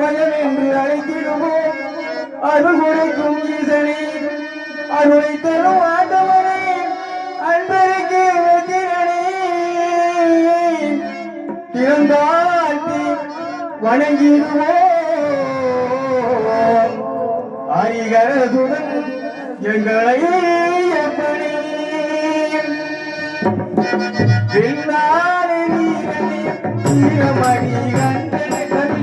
மகன் என்று அழைத்திடுவோம். அருள் உரைக்கும் ஈசனே அருளை தரும் ஆண்டவனே அன்பருக்கு வெற்றினே திறந்தாழ்த்தி வணங்கிடுவோம். ஹரிகரதுடன் எங்களை எப்படி பின்னாலே கண்டன கவி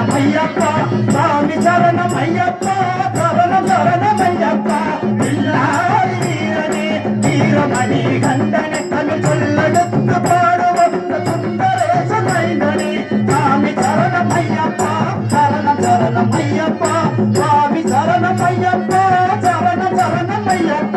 శరణమయ్యప్ప స్వామి శరణమయ్యప్ప శరణ శరణమయ్యప్ప పిల్లాయి వీరనే వీరమణి గంధని తను చొల్లడొత్తు పాడు వంత సుందరేశమైనని. స్వామి శరణమయ్యప్ప శరణ శరణమయ్యప్ప స్వామి శరణమయ్యప్ప శరణ శరణమయ్యప్ప